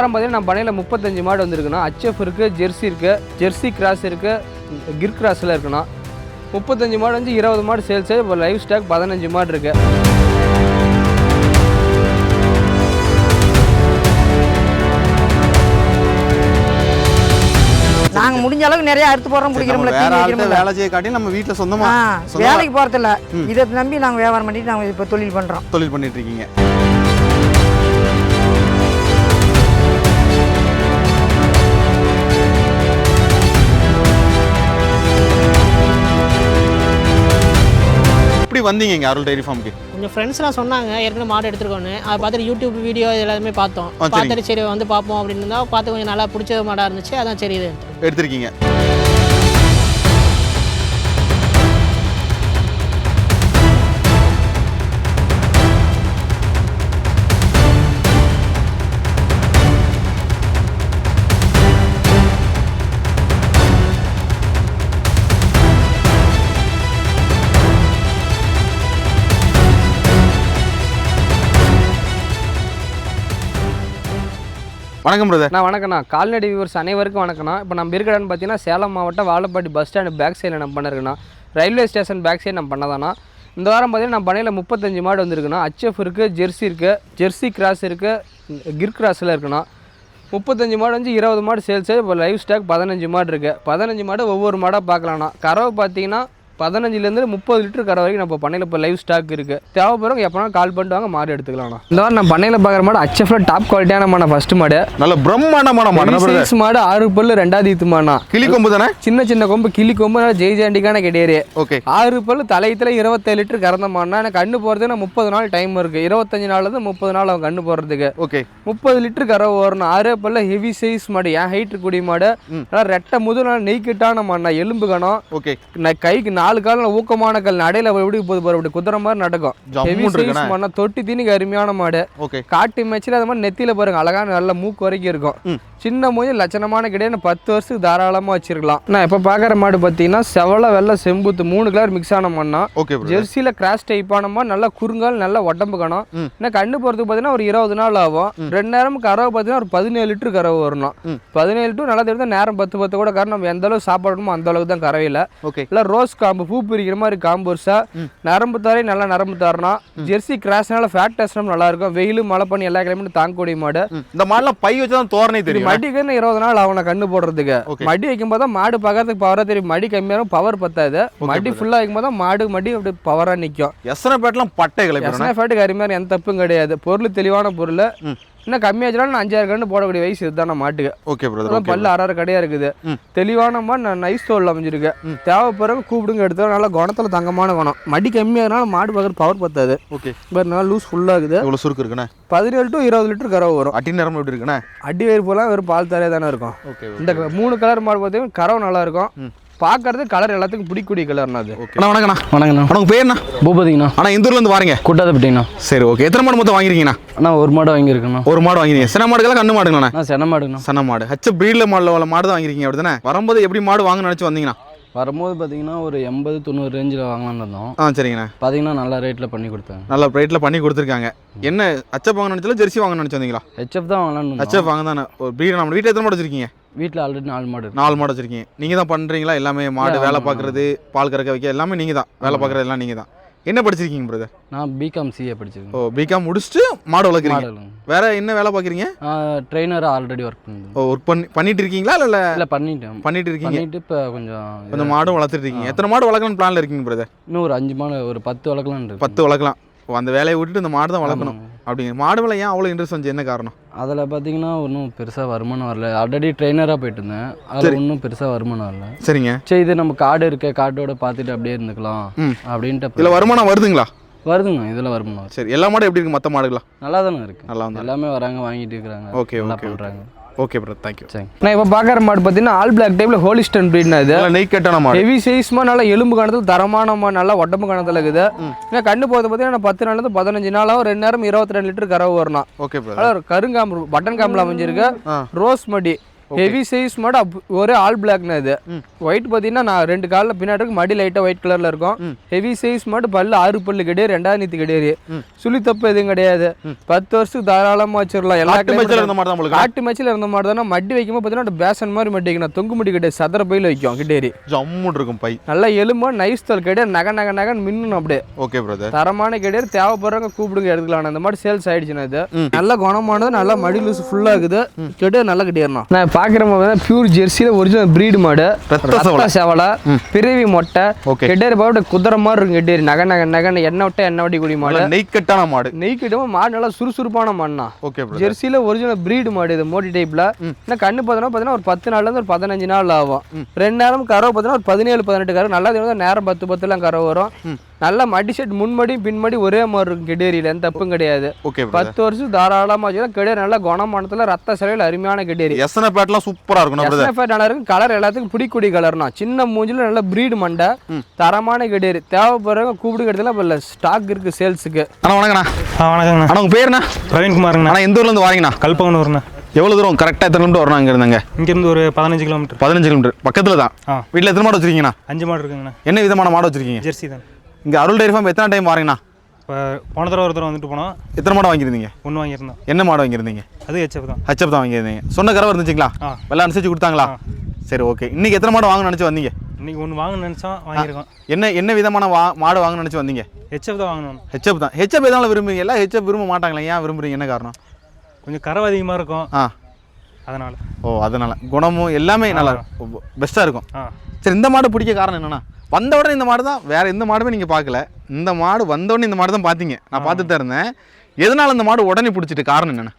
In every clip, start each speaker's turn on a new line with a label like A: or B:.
A: வாரம் பார்த்தீங்கன்னா நம்ம பண்ணையில் முப்பத்தஞ்சு மாடு வந்திருக்குண்ணா. ஹச்எஃப் இருக்குது ஜெர்சி இருக்குது ஜெர்சி கிராஸ் இருக்குது கிர் கிராஸில் இருக்குண்ணா. முப்பத்தஞ்சு மாடு வந்து இருபது மாடு சேல்ஸு இப்போ லைவ் ஸ்டாக் பதினஞ்சு மாடு இருக்கு.
B: நாங்க முடிஞ்ச அளவுக்கு நிறைய அறுத்து போடுறோம் பிடிக்கிறோம்ல
C: வேலை செய்ய காட்டி நம்ம வீட்டுல சொந்தமா
B: வேலைக்கு போறதில்ல. இதை நம்பி நாங்க வியாபாரம் பண்ணிட்டு நாங்க இப்ப தொழில் பண்றோம்.
C: தொழில் பண்ணிட்டு இருக்கீங்க. எப்படி வந்தீங்க இங்க அருள் டைரி ஃபார்முக்கு
D: கொஞ்சம் ஃப்ரெண்ட்ஸ்லாம் சொன்னாங்க ஏற்கனவே மாடு எடுத்துருக்கோன்னு. அதை பார்த்துட்டு யூடியூப் வீடியோ எல்லாமே பார்த்தோம். பார்த்துட்டு சரி வந்து பார்ப்போம் அப்படின்னு இருந்தால் பார்த்து கொஞ்சம் நல்லா பிடிச்ச மாடாக இருந்துச்சு. அதான் சரி இது.
C: எடுத்திருக்கீங்க. வணக்கம் பிரதர்
A: நான் வணக்கண்ணா கால்நடை வியூவர்ஸ் அனைவருக்கும் வணக்கண்ணா இப்போ நம்ம இருக்கிற பார்த்தீங்கன்னா சேலம் மாவட்டம் வாழப்பாடி பஸ் ஸ்டாண்டு பேக் சைடில் நம்ம பண்ணிருக்கேண்ணா ரயில்வே ஸ்டேஷன் பேக் சைடு நம்ம பண்ணதாண்ணா. இந்த வாரம் பார்த்தீங்கன்னா நம்ம பண்ணையில் முப்பத்தஞ்சு மாடு வந்திருக்குண்ணா. ஹச்எஃப் இருக்குது ஜெர்சி இருக்குது ஜெர்சி கிராஸ் இருக்குது கிர் கிராஸில் இருக்குண்ணா. முப்பத்தஞ்சு மாடு வந்து இருபது மாடு சேல்ஸு இப்போ லைவ் ஸ்டாக் பதினஞ்சு மாடு இருக்குது பதினஞ்சு மாடு ஒவ்வொரு மாடாக பார்க்கலாம்ண்ணா. கறவை பார்த்தீங்கன்னா பதினஞ்சுலேருந்து முப்பது லிட்டர் கரை வரைக்கும் நம்ம பண்ணையில் இப்போ லைவ் ஸ்டாக் இருக்குது தேவைப்படுறவங்க எப்போனா கால் பண்ணிட்டு வாங்க மாடு எடுத்துக்கலாம்ண்ணா. இந்த வாரம் நம்ம பண்ணையில் பார்க்குற மாடு ஹச்எஃப்ல டாப் குவாலிட்டியான மாடு ஃபஸ்ட்டு மாடு.
C: நல்ல பிரம்மாண்டமான மாடு
A: மாடு ஆறு பல்லு ரெண்டாவது ஈத்துமாண்ணா
C: கிளி கொம்பு தானே
A: சின்ன சின்ன கொம்பு கிளி கொம்பு ஜெய் ஜாண்டிக்கான கிடையாது
C: ஓகே.
A: ஆறு பல்லு தலையத்தில் இருபத்தேழு லிட்டர் கறந்த மாடுனா எனக்கு கண்ணு போகிறதுக்கு நான் முப்பது நாள் டைம் இருக்குது இருபத்தஞ்சு நாள்லேருந்து முப்பது நாள் அவன் கண்ணு போடுறதுக்கு
C: ஓகே.
A: முப்பது லிட்டர் கறவை வரணும் ஆறே பல்ல ஹெவி சைஸ் மாடு. என் ஹைட் கூடிய மாடு. ரெட்டை முது நல்லா நெய்க்கிட்டான மாடுனா எலும்பு கணம்.
C: ஓகே.
A: நான் கைக்கு நாலு காலம் ஊக்கமான கல். நடையில எப்படி போது பாரு அப்படி குதிரை மாதிரி நடக்கும். மாடுனா தொட்டி தீனிக்கு அருமையான மாடு. காட்டு மேட்ச்சில் அது மாதிரி நெத்தியில் பாருங்க அழகான நல்ல மூக்கு வரைக்கும் இருக்கும். சின்ன மூஞ்சி லட்சணமான கிடையாது. பத்து வருஷத்துக்கு தாராளமாக வச்சிருக்கலாம். நான் இப்போ பார்க்குற மாடு பார்த்தீங்கன்னா செவலை வெள்ளை செம்புத்து மூணு கலர் மிக்ஸ் ஆன மண்ணா ஜெர்சியில் கிராஸ் டைப்பான மாதிரி நல்லா குறுங்கால் நல்லா உடம்பு கணும். இன்னும் கண்ணு போகிறதுக்கு பார்த்தீங்கன்னா ஒரு இருபது நாள் ஆகும். ரெண்டு நேரம் கறவை பார்த்தீங்கன்னா ஒரு பதினேழு லிட்டர் கறவை வரணும். பதினேழு டு நல்லா தெரிஞ்சா நேரம் பத்து பத்து கூட கறவை நம்ம எந்த அளவுக்கு சாப்பாடுமோ அந்த அளவுக்கு தான் கறவையில். இல்லை ரோஸ் காம்பு பூ பிரிக்கிற மாதிரி காம்புர்ஸா நரம்பு தாரை நல்லா நரம்பு தாரணம். ஜெர்சி கிராஸ்னால ஃபேட் டெஸ்ட்டும் நல்லா இருக்கும். வெயில் மழை பண்ணி எல்லா கிளைமேட்டும் தாங்கக்கூடிய மாடு.
C: இந்த மாடுலாம் பை வச்சு தான் தோரணை தெரியும்.
A: மடிக்குன்னு இருபது நாள் அவனை கண்ணு போடுறதுக்கு. மடி வைக்கும் போது மாடு பார்க்கறதுக்கு பவரா தெரியும். மடி கம்மியாகும் பவர் பத்தாது. மடி ஃபுல்லா வைக்கும் போது மாடு மடி அப்படி பவரா நிக்கும்.
C: எத்தனை பேட்லாம் பட்டை கிளப்பிடுறேன்
A: எஸ்னா ஃபேட்டுக்கு அருமையான எந்த தப்பும் கிடையாது. பொருள் தெளிவான பொருள். இன்னும் கம்மியாச்சுனாலும் நான் அஞ்சாறு கண்ணு போடக்கூடிய வயசு இதுதான் மாட்டுக்கு.
C: ஓகே பிரதர்
A: பல்லு அரை கடையா இருக்குது. தெளிவான மாதிரி நான் நைஸ் தோல் அமைஞ்சிருக்கு. தேவைப்படுறவங்க கூப்பிடுங்க எடுத்து நல்லா குணத்துல தங்கமான குணம். மடி கம்மியாகனால மாடு பார்க்குறது பவர் பத்தாது.
C: ஓகே
A: பாரு நல்லா லூஸ் ஃபுல்லாகுது
C: இவ்வளோ சுருக்கு இருக்குண்ணே?
A: பதினேழு டு இருபது லிட்டர் கறவை வரும்.
C: அட்டி நேரம் எப்படி இருக்குண்ணே?
A: அடி வயிறு போலாம் வெறும் பால் தரையாக தானே இருக்கும்
C: ஓகே
A: இந்த மூணு கலர் மாடு பார்த்தீங்கன்னா கறவை நல்லா இருக்கும். பார்க்கறது கலர் எல்லாத்துக்கும் பிடிக்கக்கூடிய கலர்னா அது.
C: அண்ணா வணக்கண்ணா
E: வணக்கண்ணா
C: உனக்கு பேர் என்ன
E: பூபதிங்கண்ணா.
C: இந்த ஊர்ல இருந்து வாரீங்க?
E: கூட்டாதப்பட்டிங்கண்ணா
C: சரி ஓகே. எத்தனை மாடு மொத்தம் வாங்கிருக்கீங்கண்ணா
E: அண்ணா ஒரு மாடு வாங்கியிருக்கேண்ணா.
C: ஒரு மாடு வாங்கிருக்கீங்க சின்ன மாடுகளா கண்ணு மாடுங்கண்ணா
E: நான் சென மாடுங்கண்ணா.
C: சன மாடு. ஹச்ச ப்ரீடில் மாடில் உள்ள மாடு தான் வாங்கிருக்கீங்க அப்படி தானே? வரும்போது எப்படி மாடு வாங்கணும்னு நினச்சி வந்தீங்கண்ணா?
E: வரும்போது பார்த்தீங்கன்னா ஒரு எண்பது தொண்ணூறு ரேஞ்சில் வாங்கலாம்னு இருந்தோம்.
C: ஆ சரிங்கண்ணா.
E: பார்த்தீங்கன்னா நல்ல ரேட்டில் பண்ணி கொடுத்தாங்க.
C: நல்ல ரேட்டில் பண்ணி கொடுத்துருக்காங்க. என்ன ஹச்சப் வாங்க நினச்சாலும் ஜெர்சி வாங்க நினச்சி வந்தீங்களா?
E: ஹெச்எஃப் தான் வாங்கலாம்னு
C: ஹச்சப் வாங்க தானே ஒரு ப்ரீட் நம்ம வீட்டில் எத்தனை மாடு வச்சிருக்கீங்க?
E: வீட்டில் ஆல்ரெடி நாலு மாடு
C: நாலு மாடு வச்சிருக்கீங்க. நீங்கள் தான் பண்ணுறீங்களா எல்லாமே மாடு வேலை பார்க்குறது பால் கறக்க வைக்க எல்லாமே நீங்கள் தான். வேலை. பார்க்குறது எல்லாம் நீங்கள் தான். என்ன படிச்சிருக்கீங்க பிரதர்
E: நான் பிகாம் சிஏ படிச்சிருக்கேன்.
C: ஓ பிகாம் முடிச்சுட்டு மாடு வளர்க்குறீங்க? வேற என்ன வேலை பார்க்குறீங்க?
E: ட்ரெயினராக ஆல்ரெடி ஒர்க் பண்ணிருந்தேன்
C: ஓ ஒர்க் பண்ணி பண்ணிட்டு இருக்கீங்களா? இல்லை
E: இல்லை பண்ணிட்டேன்.
C: பண்ணிட்டு இருக்கீங்க?
E: பண்ணிட்டு இப்போ கொஞ்சம்
C: கொஞ்சம் மாடும் வளர்த்துட்டு இருக்கீங்க. எத்தனை மாடு வளர்க்கணும்னு பிளான்ல இருக்கீங்க பிரதர்
E: இன்னும் ஒரு அஞ்சு மாடு ஒரு பத்து வளர்க்கலாம்னு இருக்கு
C: பத்து வளர்க்கலாம். ஓ அந்த வேலையை விட்டுட்டு இந்த மாடு தான் வளர்க்கணும். அப்படிங்க மாடு மேலே ஏன் அவ்வளோ இன்ட்ரெஸ்ட் வந்து என்ன காரணம்?
E: அதில் பார்த்தீங்கன்னா ஒன்றும் பெருசாக வருமானம் வரல. ஆல்ரெடி ட்ரெயினராக போயிட்டு இருந்தேன். அதில் ஒன்றும் பெருசாக வருமானம் வரல.
C: சரிங்க.
E: சரி இது நம்ம காடு இருக்க காட்டோட பார்த்துட்டு அப்படியே இருந்துக்கலாம். அப்படின்ட்டு
C: இதில் வருமானம் வருதுங்களா?
E: வருதுங்க இதில் வருமானம்.
C: சரி எல்லா மாடும் எப்படி இருக்கு மற்ற மாடுகளா?
E: நல்லா தானே இருக்கு.
C: நல்லா வந்து
E: எல்லாமே வராங்க வாங்கிட்டு இருக்கிறாங்க.
C: ஓகே
E: நல்லா
C: ஓகே
E: பண்ணுறாங்க
C: ஓகே பிரதர் தேங்க்யூ
E: சரி
A: நான் இப்போ பார்க்குற மாடு பார்த்தீங்கன்னா ஆல் பிளாக் டைப்பில் ஹோலிஸ்டன் ப்ரீட்னா இது.
C: நெய் கட்டான மாடு.
A: ஹெவி சைஸ்மா நல்லா எலும்பு கணத்தில் தரமான மாடு நல்லா உடம்பு கணத்தில் இருக்குது. ஏன்னா கண்ணு போகிறது பார்த்தீங்கன்னா பத்து நாள்லேருந்து பதினஞ்சு நாளாகவும் ரெண்டு நேரம் இருபத்தி ரெண்டு லிட்டர் கறவை வரணும்.
C: ஓகே பிரதர்
A: அதாவது கருங்காம்பு பட்டன் காம்பில் அமைஞ்சிருக்கு. ரோஸ் மடி ஹெவி சைஸ் மாடு அப்- ஒரே ஆல் பிளாக்னா இது. ஒயிட் பார்த்தீங்கன்னா நான் ரெண்டு காலில் பின்னாடி இருக்கு மடி லைட்டாக ஒயிட் கலரில் இருக்கும். ஹெவி சைஸ் மாடு பல்லு ஆறு பல்லு கிடையாது ரெண்டாவது நீத்து கிடையாது சுழி தப்பு எதுவும் கிடையாது. பத்து வருஷத்துக்கு தாராளமாக வச்சிடலாம். எல்லா
C: இருந்த மாதிரி
A: காட்டு மேட்சில் இருந்த மாதிரி தானே மடி வைக்கும்போது பார்த்தீங்கன்னா பேசன் மாதிரி மடி வைக்கணும். தொங்கு முடி கிடையாது. சதுர பையில் வைக்கும் கிட்டேரி
C: ஜம்முன்னு இருக்கும் பை.
A: நல்லா எலும்பா நைஸ் தோல் கிடையாது நகை நகை நகன்னு மின்னணும் அப்படியே.
C: ஓகே பிரதர்
A: தரமான கிடையாது தேவைப்படுறவங்க கூப்பிடுங்க எடுத்துக்கலாம். அந்த மாதிரி சேல்ஸ் ஆயிடுச்சுன்னா இது. நல்ல குணமானது நல்லா மடி லூஸ் ஃபுல்லாக இருக்குது கிடையாது நல்லா கிடையாதுண்ணா நான் பார்க்குற மாதிரி பியூர் ஜெர்சியில் ஒரிஜினல் பிரீடு மாடு.
C: ரத்த செவலை.
A: பிறவி மொட்டை. கெட்டேரி பாட்டு குதிரை மாதிரி இருக்கும் கெட்டேரி நகை நகை நகை எண்ணெய் விட்ட எண்ணெய் வட்டி குடி மாடு
C: நெய்க்கட்டான மாடு.
A: நெய் கிட்டவும் மாடு நல்லா சுறுசுறுப்பான மாடுண்ணா.
C: ஓகே
A: ஜெர்சியில் ஒரிஜினல் பிரீடு மாடு இது மோடி டைப்பில் இன்னும் கண்ணு பார்த்தோன்னா பார்த்தீங்கன்னா ஒரு பத்து நாள்லேருந்து ஒரு பதினஞ்சு நாள் ஆகும். ரெண்டு நேரம் கறவை பார்த்தீங்கன்னா ஒரு பதினேழு பதினெட்டு கறவை. நல்லா நேரம் பத்து பத்துலாம் கறவை வரும். நல்லா மடி செட் முன்மடி பின்மடி ஒரே மாதிரி இருக்கும் கெடேரியில். எந்த தப்பும் கிடையாது.
C: ஓகே
A: பத்து வருஷம் தாராளமாக வச்சுக்கலாம் கெடேரி நல்லா குணமானத்தில் ரத்த சிலையில் அருமையான கெடேரி.
C: எசன பேட்லாம் சூப்பரா இருக்கும் பிரதர்
A: எஸ்எஃப்ஐ நல்லா இருக்கும். கலர் எல்லாத்துக்கும் பிடிக்கூடிய கலர்னா சின்ன மூஞ்சில நல்ல பிரீடு மண்டை. தரமான கெடேரி. தேவைப்படுறவங்க கூப்பிடு இடத்துல இப்போ ஸ்டாக் இருக்கு சேல்ஸுக்கு
C: அண்ணா வணக்கண்ணா
F: வணக்கங்கண்ணா
C: அண்ணா உங்க பேருண்ணா?
F: பிரவீன்குமாருங்கண்ணா.
C: அண்ணா எந்த ஊர்ல இருந்து வரீங்கண்ணா?
F: கல்பகனூர்ண்ணா.
C: எவ்வளவு தூரம்? கரெக்டா எத்தனை கிலோமீட்டர் வரணும் அங்க இருந்தாங்க
F: இங்கேருந்து ஒரு பதினஞ்சு கிலோமீட்டர்
C: பதினஞ்சு கிலோமீட்டர் பக்கத்துல தான் வீட்டில் எத்தனை மாடு வச்சிருக்கீங்கண்ணா?
F: அஞ்சு மாடு இருக்குங்கண்ணா.
C: என்ன விதமான மாடு வச்சிருக்கீங்க?
F: ஜெர்சி தான்.
C: இங்க அருள் டைரி ஃபார்ம் எத்தனை டைம் வரீங்கண்ணா
F: இப்போ போன தடவை ஒரு தடவை வந்துட்டு போனோம்.
C: எத்தனை மாடு வாங்கியிருந்தீங்க?
F: ஒன்று வாங்கியிருந்தோம்.
C: என்ன மாடு வாங்கியிருந்தீங்க?
F: அது ஹெச்எஃப் தான்.
C: ஹச்சப் தான் வாங்கியிருந்தீங்க. சொன்ன கறவை இருந்துச்சுங்களா?
F: ஆ.
C: வெள்ளம் அனுசரிச்சு கொடுத்தாங்களா? சரி ஓகே இன்னைக்கு எத்தனை மாடு வாங்கணும்னு நினச்சி வந்தீங்க?
F: இன்னைக்கு ஒன்று வாங்கணும்னு நினச்சோம் வாங்கியிருக்கோம்.
C: என்ன என்ன விதமான வா மாடு வாங்கணும்னு நினச்சி வந்தீங்க?
F: ஹெச்எஃப் தான் வாங்கணும்.
C: ஹெச்எப் தான். ஹெச்எப் எதனால விரும்புறீங்க எல்லாம் ஹெச்எப் விரும்ப மாட்டாங்களே ஏன் விரும்புறீங்க? என்ன காரணம்?
F: கொஞ்சம் கறவை அதிகமாக இருக்கும்.
C: ஆ.
F: அதனால்.
C: ஓ அதனால. குணமும் எல்லாமே நல்லா பெஸ்ட்டாக இருக்கும்.
F: ஆ
C: சரி இந்த மாடு பிடிக்க காரணம் என்னன்னா வந்த உடனே இந்த மாடு தான். வேற எந்த மாடுமே நீங்கள் பார்க்கல. இந்த மாடு வந்த உடனே இந்த மாடு தான் பார்த்தீங்க. நான் பார்த்துட்டு தான் இருந்தேன். எதனால இந்த மாடு உடனே பிடிச்சிட்டு காரணம் என்னென்ன?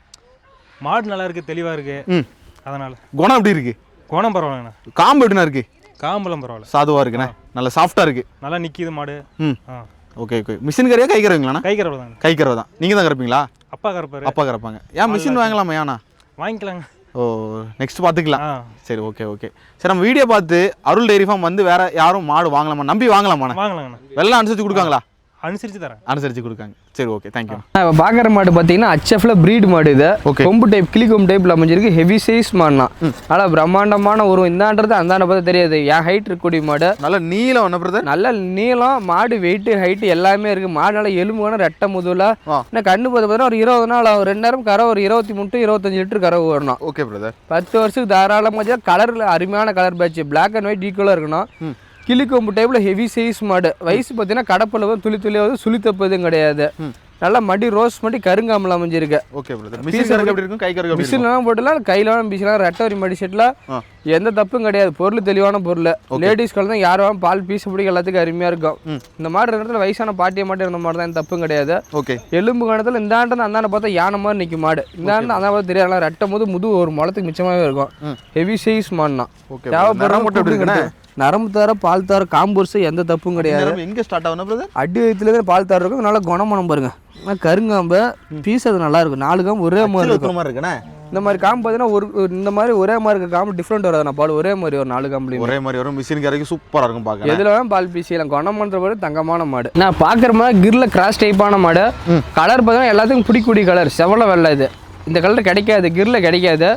F: மாடு நல்லா இருக்குது தெளிவாக இருக்குது
C: ம்.
F: அதனால்.
C: குணம் எப்படி இருக்கு?
F: கோணம் பரவாயில்லண்ணா.
C: காம்பு எப்படிண்ணா இருக்கு?
F: காம்பலம் பரவாயில்ல.
C: சாதுவாக இருக்குண்ணே? நல்லா சாஃப்டாக இருக்கு.
F: நல்லா நிற்கிது மாடு.
C: ம். Okay okay. மிஷின் கறியா கை கறவைங்களாண்ணா
F: கை கறவை தாங்க
C: கை கறவை தான். நீங்கள் தான் கறப்பீங்களா
F: அப்பா கறப்பாரு
C: அப்பா கறப்பாங்க ஏன் மிஷின் வாங்கலாமா ஏண்ணா?
F: வாங்கிக்கலாங்க.
C: ஓ நெக்ஸ்ட் பார்த்துக்கலாம். சரி ஓகே ஓகே சரி நம்ம வீடியோ பார்த்து அருள் டைரி ஃபார்ம் வந்து வேற யாரும் மாடு வாங்கலாமா? நம்பி வாங்கலாமாண்ணா?
F: வாங்கலாங்கண்ணா.
C: வெள்ளம் அனுசரிச்சு கொடுக்காங்களா?
F: அனுசரித்து தரேன்.
C: அனுசரிச்சு கொடுக்காங்க. சரி ஓகே தேங்க்யூ
A: இப்போ பார்க்குற மாடு பார்த்தீங்கன்னா ஹச்எஃப்ல பிரீடு மாடு இது.
C: Okay.
A: கொம்பு டைப் கிளி கொம்பு டைப்பில் அமைஞ்சிருக்கு. ஹெவி சைஸ் மாடுனா. நல்லா பிரம்மாண்டமான ஒரு இந்தான்றது அந்தாண்ட பார்த்தா தெரியாது. என் ஹைட் இருக்கக்கூடிய மாடு.
C: நல்ல நீளம் என்ன பிரதர்
A: நல்ல நீளம் மாடு வெயிட்டு ஹைட்டு எல்லாமே இருக்குது மாடு நல்லா எலும்புவான ரெட்டை முதுவில். இன்னும் கண்ணு பார்த்து பார்த்தீங்கன்னா ஒரு இருபது நாள் ஆகும். ரெண்டு நேரம் கரை ஒரு இருபத்தி மூணு to இருபத்தஞ்சு லிட்டர் கரை வரணும்
C: ஓகே பிரதர்
A: பத்து வருஷத்துக்கு தாராளமாக கலரில் அருமையான colour patch Black and white ஈக்குவலாக இருக்கணும். கிளிக்கொம்பு டைப்பில் ஹெவி சைஸ் மாடு. வயசு பார்த்தீங்கன்னா கடப்பில் துளி துளியாவது சுழி தப்பு எதுவும் கிடையாது நல்லா மடி ரோஸ் மடி கருங்காமல் அமைஞ்சிருக்கு.
C: ஓகே
A: மிஷின்லாம் போட்டுலாம் கையிலாம் பிசிலாம் ரெட்டவரி மடி செட்டில்
C: ஆ.
A: எந்த தப்பும் கிடையாது. பொருள் தெளிவான பொருள். லேடிஸ் தான் யாரும் பால் பீஸ் பிடிக்க எல்லாத்துக்கும் அருமையாக இருக்கும். இந்த மாதிரி இருக்கிற இடத்துல வயசான பாட்டியை மட்டும் இருந்த மாதிரி தான் எந்த தப்பும் கிடையாது.
C: ஓகே
A: எலும்பு கணத்தில் இந்த ஆண்டு அந்தாண்ட பார்த்தா யானை மாதிரி நிற்கும் மாடு. இந்த ஆண்டு அந்த மாதிரி தெரியாது. ரெட்டும் போது முது ஒரு முளத்துக்கு மிச்சமாகவே இருக்கும். Heavy size மாடுனா.
C: ஓகே
A: நரம்பு தர பால் தர காம்பூர்ஸ் எந்த தப்பும் கிடையாது.
C: எங்க ஸ்டார்ட் ஆகுது பிரதர்
A: அடி வயிற்றுல பால் தர இருக்கும் நல்லா குணமனம் பாருங்க. ஆனா கருங்காம்பு பீஸ் அது நல்லா இருக்கும். நாலு காம்பு ஒரே மாதிரி இருக்கும்.
C: மாதிரி இருக்குண்ணே
A: இந்த மாதிரி காம்பு பார்த்தீங்கன்னா ஒரு இந்த மாதிரி ஒரே மாதிரி இருக்க காம்பு டிஃப்ரெண்ட் வராது. நான் பால் ஒரே மாதிரி ஒரு நாலு காம்புலையும்.
C: ஒரே மாதிரி வரும். மிஷின் கறக்கு சூப்பரா இருக்கும் பார்க்க.
A: எதுல பால் பீசியலாம் குணமன்ற பாடு தங்கமான மாடு. நான் பார்க்குற மாதிரி கிரில் கிராஸ் டைப்பான மாடு. கலர் பார்த்தீங்கன்னா எல்லாத்துக்கும் பிடிக்கூடிய கலர் செவல வெள்ளை இது. இந்த கலர் கிடைக்காது கிரில் கிடைக்காது.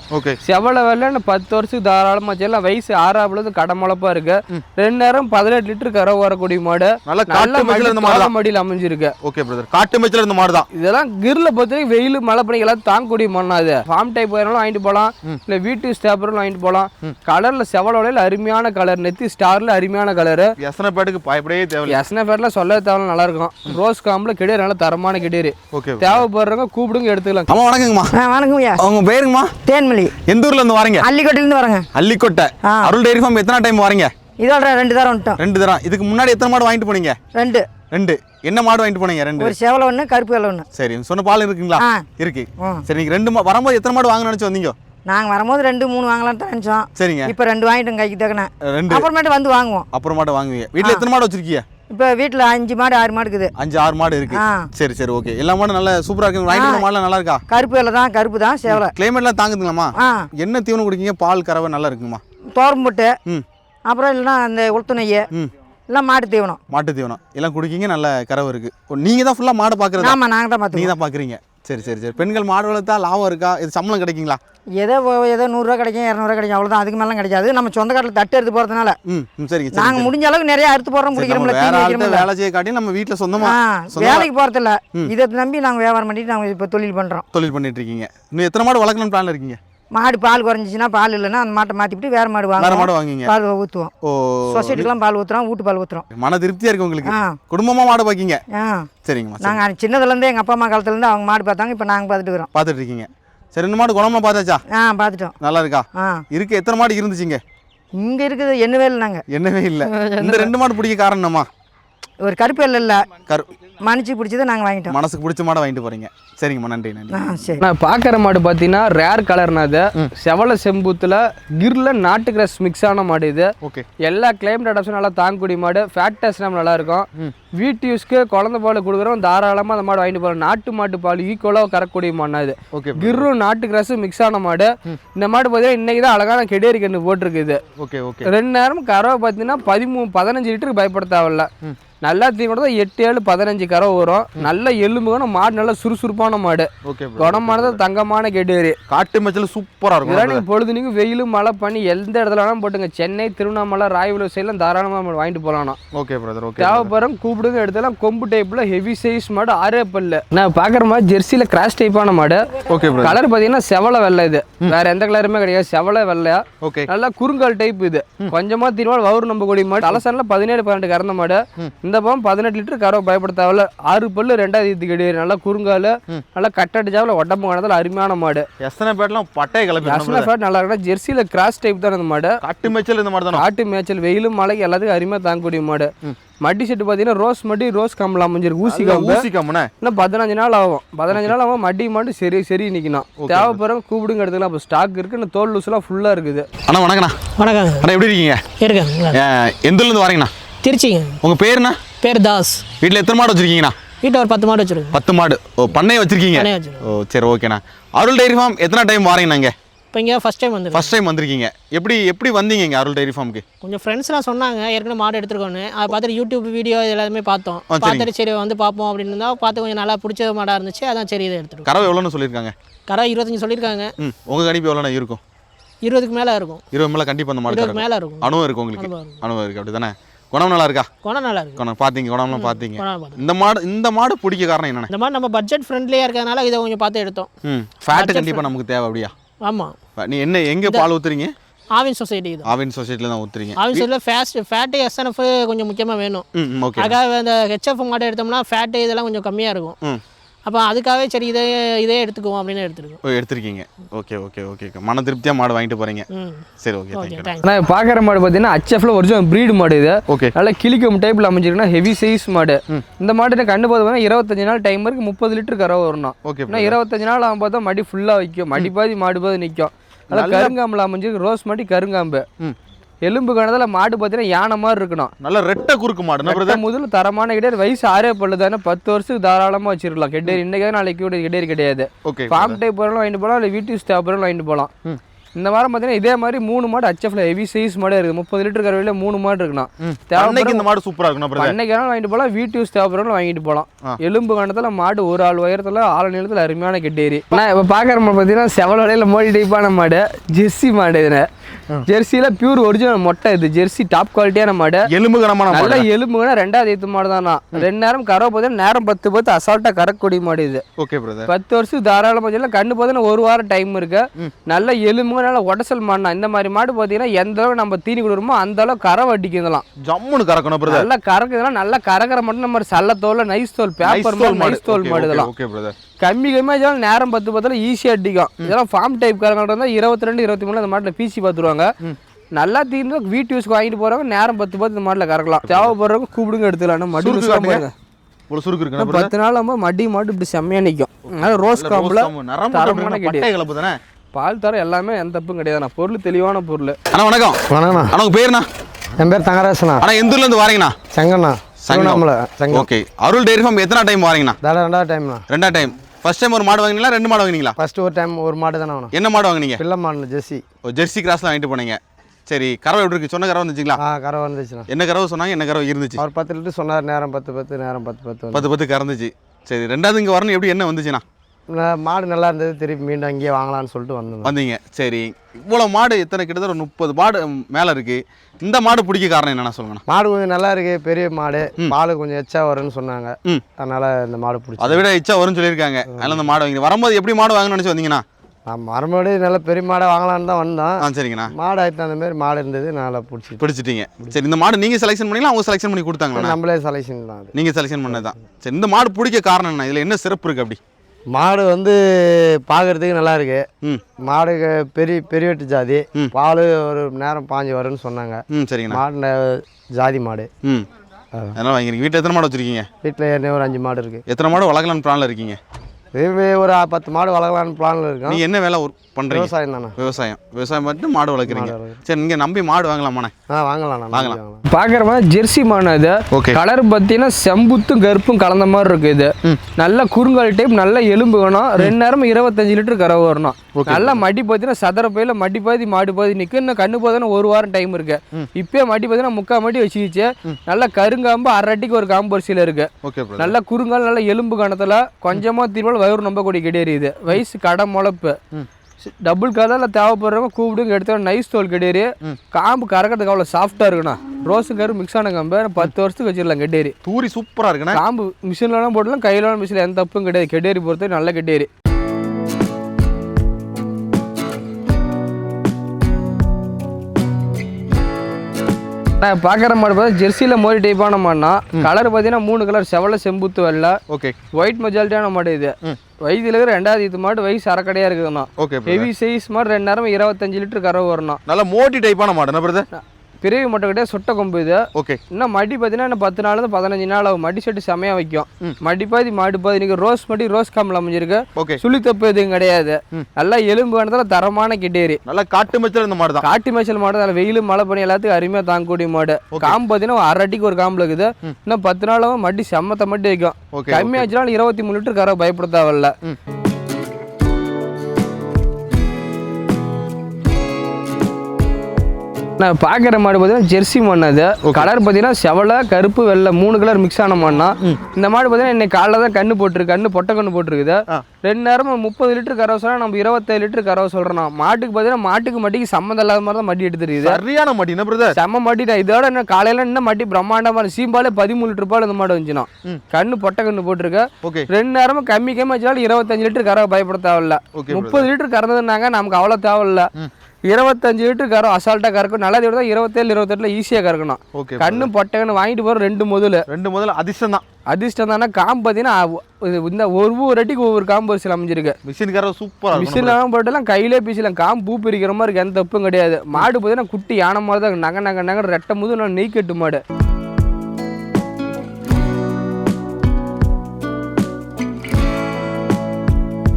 A: செவல வெள்ளைன்னு பத்து வருஷத்துக்கு தாராளமாக வச்சுலாம் வயசு ஆறாப்புல கடமுளப்பா இருக்கு. ரெண்டு நேரம் பதினெட்டு லிட்டர் கறவை வரக்கூடிய மாடு.
C: நல்ல காட்டு மேய்ச்சல் இருந்த மாடு தான்
A: மடியில் அமைஞ்சிருக்கு.
C: ஓகே பிரதர் காட்டு மேய்ச்சல் இருந்த மாடு தான்
A: இதெல்லாம் கிரில் பொறுத்த வரைக்கும் வெயில் மழை பனி எல்லாம் தாங்கக்கூடிய மண்ணா இது ஃபார்ம் டைப் வேணாலும் வாங்கிட்டு போகலாம் இல்லை வீட்டு ஸ்டேப்பரும் வாங்கிட்டு போகலாம் கலரில் செவல வலையில் அருமையான கலர் நெத்தி ஸ்டாரில் அருமையான கலரு
C: எசன பேட்டுக்கு பயப்படவே தேவையில்லை.
A: எஸ்ன பேர்ல சொல்ல தேவை நல்லா இருக்கும். ரோஸ் காம்பில் கிடையாது நல்ல தரமான கிடையாது
C: ஓகே
A: தேவைப்படுறவங்க கூப்பிடுங்க எடுத்துக்கலாம்.
C: அம்மா வணக்கங்கம்மா.
B: வணக்கம் ஐயா.
C: உங்க பேருங்கம்மா.
B: தேன்மொழி.
C: எந்த ஊர்ல இருந்து வரீங்க?
B: அள்ளிக்கோட்டையிலேருந்து வரேங்க.
C: அள்ளிக்கோட்டை. அருள் டைரி ஃபார்ம் எத்தனை டைம் வரீங்க?
B: இதோட ரெண்டு தரம் வந்துட்டோம்.
C: ரெண்டு தரம். இதுக்கு முன்னாடி எத்தனை மாடு வாங்கிட்டு போனீங்க?
B: ரெண்டு.
C: ரெண்டு. என்ன மாடு வாங்கிட்டு போனீங்க? ரெண்டு.
B: ஒரு செவலை ஒன்று கருப்பு வெள்ளை ஒன்று
C: சரி சொன்ன பால் இருக்குங்களா. இருக்கு. சரி நீங்க ரெண்டு வரும்போது எத்தனை மாடு வாங்க நினைச்சு வந்தீங்க
B: நாங்கள் வரும்போது ரெண்டு மூணு வாங்கலாம்னு தான் நினச்சோம்.
C: சரிங்க.
B: இப்போ ரெண்டு வாங்கிட்டோம் கைக்கு தக்கன.
C: ரெண்டு.
B: அப்புறமேட்டு வந்து வாங்குவோம்.
C: அப்புறமாட்டு வாங்குவீங்க. வீட்டுல எத்தனை மாடு வச்சிருக்கீங்க?
B: இப்போ வீட்டில் அஞ்சு மாடு ஆறு மாடு இருக்குது.
C: அஞ்சு ஆறு மாடு இருக்கு. சரி சரி ஓகே. எல்லா மாடும் நல்ல சூப்பரா இருக்கு. வாங்கிட்டு மாடுலாம் நல்லா இருக்கா?
B: கருப்பு வெள்ளை தான் கருப்பு தான் சேவலை.
C: கிளைமேட்லாம் தாங்குதுங்களாம்மா? என்ன தீவனம் குடிக்கீங்க? பால் கறவை நல்லா இருக்குங்கம்மா.
B: தோரம் போட்டு
C: ம்.
B: அப்புறம் இல்லைன்னா அந்த உளுத்து நெய்
C: ம்.
B: இல்லை மாட்டு தீவனம்.
C: மாட்டு தீவனம். எல்லாம் குடிக்கீங்க நல்ல கறவை இருக்கு. ஓ, நீங்க தான் ஃபுல்லா மாடு பாக்குறதா?
B: ஆமாம் நாங்கள் தான்
C: நீங்க
B: பார்த்துக்கோம்
C: தான் பாக்குறீங்க. சரி சரி சரி. பெண்கள் மாடு வளர்த்தா லாபம் இருக்கா? இது சம்பளம் கிடைக்குங்களா?
B: ஏதோ ஏதோ நூறுரூவா கிடைக்கும் இரநூறுவா கிடைக்கும் அவ்வளோதான் அதுக்கு மேலாம் கிடைக்காது. நம்ம சொந்த காட்டில் தட்டு எடுத்து போகிறதுனால
C: ம் சரி,
B: நாங்கள். முடிஞ்ச அளவுக்கு நிறைய அறுத்து போடுறோம் வைக்கிறோம்ல.
C: வேலை செய்ய காட்டி நம்ம வீட்டில் சொந்தமா
B: ஆ
C: சொந்தமா
B: வேலைக்கு போகிறதில்ல இதை நம்பி நாங்கள் வியாபாரம் பண்ணிட்டு நாங்கள் இப்போ தொழில் பண்ணுறோம்
C: தொழில் பண்ணிட்டு இருக்கீங்க. இன்னும் எத்தனை மாடு வளர்க்கணும்னு பிளான்ல இருக்கீங்க?
B: மாடு பால் குறைஞ்சிச்சின்னா பால் இல்லைன்னா அந்த மாட்டை மாற்றிவிட்டு வேறு மாடு
C: வேற
B: வாங்குவோம்
C: மாடு வாங்குவீங்க.
B: பால் ஊற்றுவோம்
C: ஓ
B: சொசைட்டிக்கெலாம் பால் ஊற்றுறோம் வீட்டு பால் ஊற்றுறோம்
C: மன திருப்தியா இருக்கு உங்களுக்கு.
B: ஆ.
C: குடும்பமா மாடு பாக்கீங்க
B: ஆ.
C: சரிங்கம்மா சரி.
B: நாங்கள் சின்னதுலேருந்தே எங்கள் அப்பா அம்மா காலத்துலேருந்து அவங்க மாடு பார்த்தாங்க இப்போ நாங்கள் பார்த்துட்டு இருக்கிறோம்.
C: பார்த்துட்டு இருக்கீங்க. சரி ரெண்டு மாடு குணமா பார்த்தாச்சா?
B: ஆ பார்த்துட்டோம்.
C: நல்லா இருக்கா
B: ஆ.
C: இருக்கு. எத்தனை மாடு இருந்துச்சுங்க
B: இங்கே? இருக்குது என்னவே இல்லை நாங்கள்
C: என்னவே இல்லை. இந்த ரெண்டு மாடு பிடிக்க காரணம்
B: ஒரு கருப்பு எல்லை இல்லை
C: கரு
B: மன்னிச்சு பிடிச்சதை நாங்கள் வாங்கிட்டோம்.
C: மனசுக்கு பிடிச்ச மாடை வாங்கிட்டு போறீங்க. சரிங்கம்மா நன்றி நன்றி.
B: ஆ சரி.
A: நான் பார்க்குற மாடு பார்த்தீங்கன்னா ரேர் கலர்னா இது செவல செம்பூத்தில் கிர்ல நாட்டு கிராஸ் மிக்ஸ் ஆன மாடு இது.
C: ஓகே.
A: எல்லா கிளைமேட் அடாப்ஷன் நல்லா தாங்கக்கூடிய மாடு. ஃபேட் டெஸ்ட் நம்ம நல்லா இருக்கும். வீட்டு யூஸ்க்கு குழந்தை பால் கொடுக்குறோம் தாராளமாக அந்த மாடு வாங்கிட்டு போகலாம் நாட்டு மாட்டு பால் ஈக்குவலாக கறக்கூடிய மாடுனா இது.
C: ஓகே
A: கிர்ரும் நாட்டு கிராஸும் மிக்ஸ் ஆன மாடு. இந்த மாடு பார்த்தீங்கன்னா இன்னைக்கு தான் அழகான கெடேரி கன்று போட்டிருக்கு இது
C: ஓகே ஓகே.
A: ரெண்டு நேரம் கறவை பார்த்தீங்கன்னா பதிமூணு பதினஞ்சு லிட்டருக்கு பயப்பட தேவையில்ல. நல்லா தீ கூட தான் எட்டு ஏழு பதினஞ்சு கறவை வரும். நல்ல எலும்புகான மாடு நல்ல சுறுசுறுப்பான மாடு.
C: ஓகே
A: குணமானது தங்கமான கெடேரி
C: காட்டு மேய்ச்சல் சூப்பரா இருக்கும்
A: இதெல்லாம் நீங்கள் பொழுதுனிக்கு வெயிலும் மழை பண்ணி எந்த இடத்துல வேணாலும் போட்டுங்க. சென்னை திருவண்ணாமலை ராயபுரம் சைட்லாம் தாராளமாக வாங்கிட்டு போகலாம்
C: ஓகே பிரதர் ஓகே
A: தேவைப்படுறோம் கூப்பிடுங்க எடுத்தாலும் கொம்பு டைப்பில் ஹெவி சைஸ் மாடு ஆறே பல்லு. நான் பார்க்குற மாதிரி ஜெர்சியில் கிராஸ் டைப்பான மாடு.
C: ஓகே
A: கலர் பார்த்தீங்கன்னா செவலை வெள்ளை இது. வேற எந்த கலருமே கிடையாது. செவலை வெள்ளையா
C: ஓகே.
A: நல்லா குறுங்கால் டைப் இது. கொஞ்சமா திருவாள் வவுறு நம்ப கூடிய மாடு. அலசனில் பதினேழு பதினெட்டு கறந்த மாடு. இந்த பக்கம் பதினெட்டு லிட்டர் கறவை பயப்பட தேவையில்ல ஆறு பல்லு ரெண்டாவது இது கிடையாது நல்லா குறுங்கால் நல்லா கட்டடிச்சாவில் உடம்பு காணதில் அருமையான மாடு.
C: எத்தனை பேர்லாம் பட்டையை கிளப்பி
A: அஸ்னா ஃபேட் நல்லா இருக்கா ஜெர்சியில் கிராஸ் டைப் தான் இந்த மாடு.
C: காட்டு மேய்ச்சல் இந்த மாதிரி தானே
A: காட்டு மேய்ச்சல் வெயிலும் மழைக்கு எல்லாத்துக்கும் அருமையாக தாங்கக்கூடிய மாடு. மட்டி செட்டு பார்த்தீங்கன்னா ரோஸ் மடி ரோஸ் கம்பல் அமைஞ்சிருக்கு. ஊசி கம்பு.
C: ஊசி கம்முனே
A: இன்னும் பதினஞ்சு நாள் ஆகும். பதினஞ்சு நாள் ஆகும் மடி மாட்டு சரி சரி நிற்கணும். தேவைப்படுறவங்க கூப்பிடுங்க எடுத்துக்கலாம். இப்போ ஸ்டாக் இருக்கு. இன்னும் தோல் லூஸ்லாம் ஃபுல்லாக இருக்குது.
C: அண்ணா வணக்கண்ணா.
D: வணக்கங்க.
C: அண்ணா எப்படி இருக்கீங்க? ஏன், எந்த ஊர்ல இருந்து வரீங்கண்ணா?
D: திருச்சிங்க.
C: உங்க பேருண்ணா?
D: பேர் தாஸ்.
C: வீட்டில் எத்தனை மாடு வச்சிருக்கீங்கண்ணா?
D: வீட்டில் ஒரு பத்து மாடு வச்சுருக்கோம்
C: பத்து மாடு. ஓ பண்ணையை வச்சிருக்கீங்க. ஓ சரி ஓகேண்ணா. அருள் டைரி ஃபார்ம் எத்தனை டைம் வாரீங்கண்ணா இங்கே?
D: இப்போ இங்கே ஃபஸ்ட் டைம் வந்து
C: ஃபர்ஸ்ட் டைம் வந்திருக்கீங்க. எப்படி எப்படி வந்தீங்க இங்கே அருள் டைரி ஃபார்முக்கு
D: கொஞ்சம் ஃப்ரெண்ட்ஸ்லாம் சொன்னாங்க. ஏற்கனவே மாடு எடுத்துருக்கோன்னு அதை பார்த்துட்டு யூடியூப் வீடியோ இது எல்லாமே பார்த்தோம். பார்த்துட்டு சரி வந்து பார்ப்போம் அப்படின்னு இருந்தால் பார்த்து கொஞ்சம் நல்லா பிடிச்ச மாடாக இருந்துச்சு. அதான் சரி இதை எடுத்துருக்கோம்
C: கறவை எவ்வளோன்னு சொல்லியிருக்காங்க?
D: கரை இருபத்தஞ்சி சொல்லியிருக்காங்க.
C: ம் உங்கள் கணிப்பு எவ்வளோண்ணா இருக்கும்?
D: இருபதுக்கு மேலே இருக்கும்.
C: இருபது மேலே கண்டிப்பாக அந்த மாடு
D: மேலே இருக்கும்.
C: அனுபவம் இருக்கு உங்களுக்கு.
D: அனுபவம் இருக்கும்.
C: அனுபவம் இருக்கு அப்படி தானே குணம் நல்லா இருக்கா?
D: குணம் நல்லா இருக்கு.
C: குணம் பார்த்தீங்க குணம்லாம் பார்த்தீங்க இந்த மாடு இந்த மாடு பிடிக்க காரணம் என்னண்ணே
D: இந்த மாதிரி நம்ம பட்ஜெட் ஃப்ரெண்ட்லியாக இருக்கிறதுனால இதை கொஞ்சம் பார்த்து எடுத்தோம்.
C: ம் ஃபேட்டு கண்டிப்பாக நமக்கு தேவை அப்படியா?
D: ஆமாம்
C: நீ என்ன எங்கே பால் ஊற்றுறீங்க
D: ஆவின் சொசைட்டி இது.
C: ஆவின் சொசைட்டியில் தான் ஊற்றுறீங்க
D: ஆவின் சொசைட்டியில் ஃபேஸ்ட் ஃபேட்டு எஸ்என்எஃப் கொஞ்சம் முக்கியமாக வேணும்.
C: ஓகே
D: அதுக்காக இந்த ஹெச்எஃப் மாடு எடுத்தோம்னா ஃபேட்டு இதெல்லாம் கொஞ்சம் கம்மியாக இருக்கும்.
C: ம்.
D: அப்போ அதுக்காகவே சரி இதே இதே எடுத்துக்குவோம் அப்படின்னு எடுத்துருக்கோம்.
C: ஓ எடுத்திருக்கீங்க. Okay okay okay. மன திருப்தியாக மாடு வாங்கிட்டு போகிறீங்க
D: ம்.
C: சரி ஓகே
A: ஆனால் பார்க்குற மாடு பார்த்தீங்கன்னா ஹச்எஃப்ல ஒரிஜினல் ப்ரீடு மாடு இது.
C: ஓகே.
A: நல்லா கிளிக்கும் டைப்பில் அமைஞ்சிருக்குன்னா ஹெவி சைஸ் மாடு. இந்த மாடு எனக்கு கண்டு போது இருபத்தஞ்சு நாள் டைம் இருக்கு முப்பது லிட்டர் கறவை வரணும்.
C: ஓகே
A: இருபத்தஞ்சு நாள் ஆகும் பார்த்தா மடி ஃபுல்லாக வைக்கும் மடி பாதி மாடு பாதி நிற்கும் நல்லா கருங்காம்பில் அமைஞ்சிருக்கு. ரோஸ் மாடி கருங்காம்பு.
C: ம்.
A: எலும்பு கணத்தில் மாடு பார்த்தீங்கன்னா யானை மாதிரி இருக்கணும்.
C: நல்ல ரெட்டை குறுக்கு மாடு.
A: முதல்ல தரமான கிடையாது வயசு ஆறே பல்லு தானே பத்து வருஷத்துக்கு தாராளமாக வச்சிருக்கலாம். கெட்டேரி இன்னைக்கு நாளைக்கு கூட கெட்டேரி கிடையாது.
C: ஓகே
A: ஃபார்ம் டைப் போகிறாலும் வாங்கிட்டு போகலாம் இல்லை வீட்டு யூஸ் தேவைப்படும் வாங்கிட்டு போகலாம். இந்த வாரம் பார்த்தீங்கன்னா இதே மாதிரி மூணு மாடு ஹச்எஃப்ல ஹெவி சைஸ் மாடே இருக்குது. முப்பது லிட்டர் கருவையில் மூணு மாடு இருக்குண்ணா
C: அன்னைக்கு
A: தேவைப்படும்
C: இந்த மாடு சூப்பராக இருக்கணும்
A: பண்ணைக்கு வாங்கிட்டு போகலாம். வீட்டு யூஸ் தேவைப்படுறவங்க வாங்கிட்டு போகலாம். எலும்பு கணத்தில் மாடு ஒரு ஆள் உயரத்தில் ஆள் நீளத்தில் அருமையான கெட்டேரி. ஆனால் இப்போ பார்க்குற மாடு பார்த்தீங்கன்னா செவல் வலையில் மோடி டைப்பான மாடு. ஜெர்சி மாடு இது ஜெர்சியில் பியூர் ஒரிஜினல் மொட்டை இது. ஜெர்சி டாப் குவாலிட்டியான மாடு
C: எலும்பு கனமான
A: நல்ல
C: மாடு
A: எலும்புங்கன்னா ரெண்டாவது எத்து மாடு தானா ரெண்டு நேரம் கறவை பார்த்தீங்கன்னா நேரம் பத்து பத்து அசால்ட்டாக கறக்கூடிய மாடு இது.
C: ஓகே பிரதர்
A: பத்து வருஷம் தாராளமாக சொல்லலாம் கண்ணு பார்த்தீங்கன்னா ஒரு வாரம் டைம் இருக்கு. நல்ல எலும்புங்க நல்ல உடசல் மாடுனா இந்த மாதிரி மாடு பார்த்தீங்கன்னா எந்த அளவுக்கு நம்ம தீனி கொடுக்குறோமோ அந்த அளவுக்கு கரை வட்டிக்குதெல்லாம்
C: ஜம்முன்னு கறக்கணும் பிரதர்
A: நல்லா கறக்குதுன்னா நல்லா கறக்கிற மட்டும் நம்ம சல்ல தோல் நைஸ் தோல் பேப்பர் மாடு. நைஸ் தோல் மாடு இதெல்லாம்.
C: ஓகே பிரதர்
A: கம்மி கம்மியாக இருந்தாலும் நேரம் பத்து பத்தில் ஈஸியாக அடிக்கும். இதெல்லாம் ஃபார்ம் டைப் கறங்கிட்ட இருந்தால் இருபத்தி ரெண்டு இருபத்தி மூணு அந்த மாட்டில் பீசி பார்த்துருவாங்க. நல்லா தீர்ந்து வீட்டு யூஸ்க்கு வாங்கிட்டு போறவங்க நேரம் பத்து பத்து இந்த மாட்டில் கறக்கலாம். தேவைப்படுறவங்க கூப்பிடுங்க எடுத்துக்கலாம் மடி
C: சுருக்கு ஒரு இருக்கு
A: பத்து நாள் ஆகும்போது மடி மாட்டு இப்படி செம்மையாக நிற்கும் அதனால ரோஸ் காம்பில் தரமான
C: கலப்பு தானே
A: பால் தரம் எல்லாமே எந்த தப்பும் கிடையாதுண்ணா. பொருள் தெளிவான பொருள்.
C: அண்ணா வணக்கம்.
G: வணக்கண்ணா
C: அண்ணா உங்க பேருண்ணா?
G: என் பேர் தங்கராசண்ணா
C: அண்ணா எந்த ஊர்ல இருந்து வாரீங்கண்ணா?
G: செங்கண்ணா. Sengam
C: okay. Arul dairy farm எத்தனை டைம் வாரீங்கண்ணா?
G: தாடா ரெண்டாவது டைம்ண்ணா
C: ரெண்டா டைம் ஃபர்ஸ்ட் டைம் ஒரு மாடு வாங்கினீங்களா? ரெண்டு மாடு வாங்கினீங்களா?
G: ஃபர்ஸ்ட் ஒரு டைம் ஒரு மாடு தானே வேணும்
C: என்ன மாடு வாங்குனீங்க?
G: பிள்ளை மாடு ஜெர்சி.
C: ஓ ஜெர்சி கிராஸ்ல வாங்கிட்டு போனீங்க. சரி கறவை எப்படி இருக்கு? சொன்ன கறவை வந்துச்சுங்களா?
G: ஆ கரை வந்துச்சுண்ணா.
C: என்ன கறவை சொன்னாங்க? என்ன கறவை இருந்துச்சு?
G: அவர் பத்து லிட்டர் சொன்னார் நேரம் பத்து பத்து நேரம் பத்து பத்து.
C: பத்து பத்து கறந்துச்சு. சரி ரெண்டாவது இங்கே வரணும் எப்படி என்ன வந்துச்சுண்ணா?
G: மாடு நல்லா இருந்தது திருப்பி மீண்டும் அங்கேயே வாங்கலாம்னு சொல்லிட்டு வந்தோம்.
C: வந்தீங்க. சரி இவ்வளோ மாடு எத்தனை? கிட்டத்தட்ட ஒரு முப்பது மாடு மேலே இருக்கு. இந்த மாடு பிடிக்க காரணம் என்னன்னா சொல்லுங்கண்ணா?
G: மாடு கொஞ்சம் நல்லா இருக்கு பெரிய மாடு. பால் கொஞ்சம் எச்சா வரும்னு சொன்னாங்க. அதனால இந்த மாடு பிடிச்சி
C: அதை விட இச்சா வரும்னு சொல்லியிருக்காங்க. அதனால இந்த மாடு வாங்கி வரும்போது எப்படி மாடு வாங்கணும்னு நினச்சி
G: நான் மறுபடி நல்ல பெரிய மாடை வாங்கலாம்னு தான் வந்தோம்.
C: ஆ சரிங்கண்ணா.
G: மாடு ஆயிட்டு அந்த மாதிரி மாடு இருந்தது நல்லா பிடிச்சி
C: பிடிச்சிட்டீங்க. சரி இந்த மாடு நீங்கள் செலெக்ஷன் பண்ணீங்களா அவங்க செலெக்ஷன் பண்ணி கொடுத்தாங்களா
G: நம்மளே செலெக்ஷன் தான்
C: நீங்கள் செலெக்ஷன் பண்ணது தான் சரி இந்த மாடு பிடிக்க காரணம் என்ன? இதில் என்ன சிறப்பு இருக்குது அப்படி?
G: மாடு வந்து பார்க்கறதுக்கு நல்லா இருக்கு.
C: ம்.
G: மாடு பெரிய பெரிய வெட்டு ஜாதி. பால் ஒரு நேரம் பாஞ்சு வரும்னு சொன்னாங்க.
C: ம் சரிங்கண்ணா.
G: மாடு ஜாதி மாடு.
C: ம். அதனால் வாங்கிருக்கீங்க வீட்டில் எத்தனை மாடு வச்சுருக்கீங்க?
G: வீட்டில் ஏற்கனவே ஒரு அஞ்சு மாடு இருக்கு.
C: எத்தனை மாடு வளர்க்கலான்னு பிளானில் இருக்கீங்க?
G: ஒரு பத்து மாடு வளர்க்கலான்னு பிளானில் இருக்கோம்.
C: நீங்கள் என்ன வேலை? பண்ணுறீங்க
G: விவசாயம் தானே?
C: விவசாயம். விவசாயம் மட்டும் மாடு வளர்க்குறீங்க. சரி நீங்கள் நம்பி மாடு வாங்கலாமாண்ணே?
G: ஆ வாங்கலாம்
C: வாங்கலாம்.
A: பார்க்குற மாதிரி ஜெர்சி மாடு இது.
C: ஓகே.
A: கலர் பார்த்தீங்கன்னா செம்புத்தும் கருப்பும் கலந்த மாதிரி இருக்கு இது. நல்ல குறுங்கால் டைப் நல்ல எலும்பு வேணும். ரெண்டு நேரம் இருபத்தஞ்சு லிட்டர் கறவை வரணும். நல்ல மடி பார்த்தீங்கன்னா சதுர பையில மடி பாதி மாடு பாதி நிற்கும் இன்னும் கண்ணு பார்த்தீங்கன்னா ஒரு வாரம் டைம் இருக்கு. இப்பயே மடி பார்த்தீங்கன்னா முக்கால் மடி வச்சுக்கிச்சு நல்ல கருங்காம்பு அரட்டிக்கு ஒரு காம்பு வரிசையில் இருக்கு நல்ல குறுங்கால் நல்ல எலும்பு கணத்துல கொஞ்சமா திரும்ப வயிறு ரொம்ப கொடி கிடையாது வயசு கடை முளப்பு. டபுள் கலரில் தேவைப்படுறவங்க கூப்பிடுங்க எடுத்து நைஸ் தோல் கிடையாது காம்பு கறக்கிறதுக்கு அவ்வளோ சாஃப்டாக இருக்குண்ணா. ரோஸு கரு மிக்ஸ் ஆன காம்பு பத்து வருஷத்துக்கு வச்சிடலாம் கெட்டேரி.
C: தூரி சூப்பராக இருக்குண்ணே.
A: காம்பு மிஷின்லாம் போடலாம் கையில மிஷினில் எந்த தப்பும் கிடையாது கெட்டேரி பொறுத்த நல்ல கெட்டேரி. நான் பார்க்குற மாடு பார்த்தா ஜெர்சியில் மோரி டைப்பான மாடுனா கலர் பார்த்தீங்கன்னா மூணு கலர் செவல செம்புத்து வெள்ளை.
C: ஓகே.
A: ஒயிட் மெஜாரிட்டியான மாடு இது. வயதில் இருக்கிற ரெண்டாவது இது மாடு வயசு அரைக்கடையாக இருக்குதுண்ணா.
C: ஓகே
A: ஹெவி சைஸ் மாடு ரெண்டு நேரம் இருபத்தஞ்சு லிட்டர் கறவை வரணும்
C: நல்ல மோட்டி டைப்பான மாடு என்ன பிரதர்
A: பெரிய மொட்டை கிட்டே சொட்டை கொம்பு இது.
C: ஓகே.
A: இன்னும் மடி பார்த்தீங்கன்னா இன்னும் பத்து நாள்லேருந்து பதினஞ்சு நாள் ஆகும். மடி செட்டு செமையாக வைக்கும். மடி பாதி மாடு பாதி இன்னைக்கு ரோஸ் மடி ரோஸ் காம்பில் அமைஞ்சிருக்கு.
C: ஓகே.
A: சுழி தப்பு எதுவும் கிடையாது. நல்லா எலும்பு கணத்தில் தரமான கிட்டேரி.
C: நல்ல காட்டு மச்சல் இந்த மாடு தான்
A: காட்டு மேய்ச்சல் மாடு அதில் வெயில் மழை பனி எல்லாத்துக்கும் அருமையாக தாங்கக்கூடிய மாடு. காம்பு பார்த்தீங்கன்னா அரை அடிக்கு ஒரு காம்பில் இருக்குது. இன்னும் பத்து நாளாவும் மடி செம்மத்தை மட்டி வைக்கும். கம்மியாச்சுனாலும் இருபத்தி மூணு லிட்டர் கரை பயப்பட தேவையில்ல நான் பார்க்குற மாடு பார்த்தீங்கன்னா ஜெர்சி மண் அது கலர் பார்த்தீங்கன்னா செவலை கருப்பு வெள்ளை மூணு கலர் மிக்ஸ் ஆன மண்ணா இந்த மாடு பார்த்தீங்கன்னா இன்னைக்கு காலைல தான் கண்ணு போட்டிருக்கு. கண்ணு பொட்டை கண்ணு போட்டிருக்குது. ரெண்டு நேரமும் முப்பது லிட்டர் கறவை சொன்னா நம்ம இருபத்தேழு லிட்டர் கறவை சொல்கிறோம் மாட்டுக்கு பார்த்தீங்கன்னா மாட்டுக்கு மட்டிக்கு சம்மந்தம் இல்லாத மாதிரி தான் மட்டி எடுத்துருக்குது.
C: சரியான மாடி என்ன பிரதர்
A: செம்ம மாட்டி தான் இதோட என்ன காலையில இன்னும் மட்டி? பிரம்மாண்டமா இருக்கு. சீம்பாலே பதிமூணு லிட்டர் பால் இந்த மாடு வந்துச்சுனா கண்ணு பொட்டை கண்ணு போட்டிருக்கு. ரெண்டு நேரமும் கம்மி கம்மி வச்சாலும் இருபத்தஞ்சு லிட்டர் கறவை பயப்பட தேவையில்ல. முப்பது லிட்டர் கறந்ததுனாங்க நமக்கு அவ்வளோ தேவையில்ல. இருபத்தஞ்சு லிட்டர் கறவை அசால்ட்டாக கறக்கும். நல்லது விட இருபத்தேழு இருபத்தெட்டுல ஈஸியாக கறக்கணும்.
C: ஓகே
A: கண்ணு பொட்டை கண்ணு வாங்கிட்டு போகிற ரெண்டு முதல்ல
C: ரெண்டு முதல்ல அதிர்ஷ்டம் தான்.
A: அதிர்ஷ்டம் தானே? காம்பு பார்த்தீங்கன்னா இந்த ஒவ்வொரு அடிக்கு ஒவ்வொரு காம்பு வரிசையில் அமைஞ்சிருக்கு.
C: மிஷின் கார சூப்பராக
A: மிஷின்லாம் போட்டுலாம் கையிலே பீசலாம் காம்பு பூ பிரிக்கிற மாதிரி இருக்கு எந்த தப்பும் கிடையாது. மாடு பார்த்தீங்கன்னா குட்டி யானை மாதிரி தான். நகை நகை நகை ரெட்டை முது நான் நெய் கட்டு மாடு.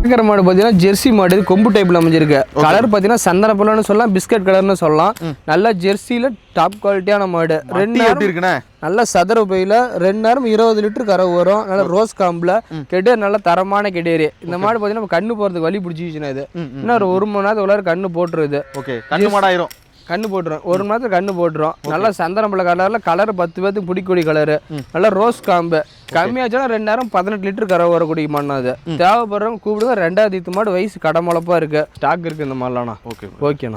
A: இருக்கிற மாடு பார்த்தீங்கன்னா ஜெர்சி மாடு கொம்பு டைப்ல அமைஞ்சிருக்கு. கலர் பார்த்தீங்கன்னா சந்தன பழம்னு சொல்லலாம் பிஸ்கட் கலர்னு சொல்லலாம். நல்லா ஜெர்சியில் டாப் குவாலிட்டியான மாடு. ரெண்டு
C: எப்படி இருக்குண்ணே?
A: நல்ல சதுர பையில ரெண்டு நேரம் இருபது லிட்டர் கறவை வரும் நல்ல ரோஸ் காம்பில் கெடு நல்ல தரமான கெடேரி இந்த மாடு பார்த்தீங்கன்னா கண்ணு போகிறதுக்கு வலி பிடிச்சிச்சுன்னா இது. இன்னும் ஒரு ஒரு மணி நேரத்துக்கு உள்ளார கண்ணு போட்டுருது.
C: ஓகே கண்ணு மாடாயிரும்.
A: கண்ணு போட்டுரும். ஒரு மணி நேரத்துக்கு கண்ணு போட்டுரும். நல்லா சந்தனப்பழ கலரில் கலர் பத்து பேத்துக்கு பிடிக்கக்கூடிய கலரு நல்லா ரோஸ் காம்பு. கம்மியாச்சுன்னா ரெண்டு நேரம் பதினெட்டு லிட்டர் கறவை வரக்கூடிய மண் அது. தேவைப்படுறவங்க கூப்பிடுங்க. ரெண்டாவது மாடு வயசு கடமுளப்பா இருக்கு. ஸ்டாக் இருக்கு இந்த மாதிரிலாம்ண்ணா.
C: ஓகே
A: ஓகேண்ணா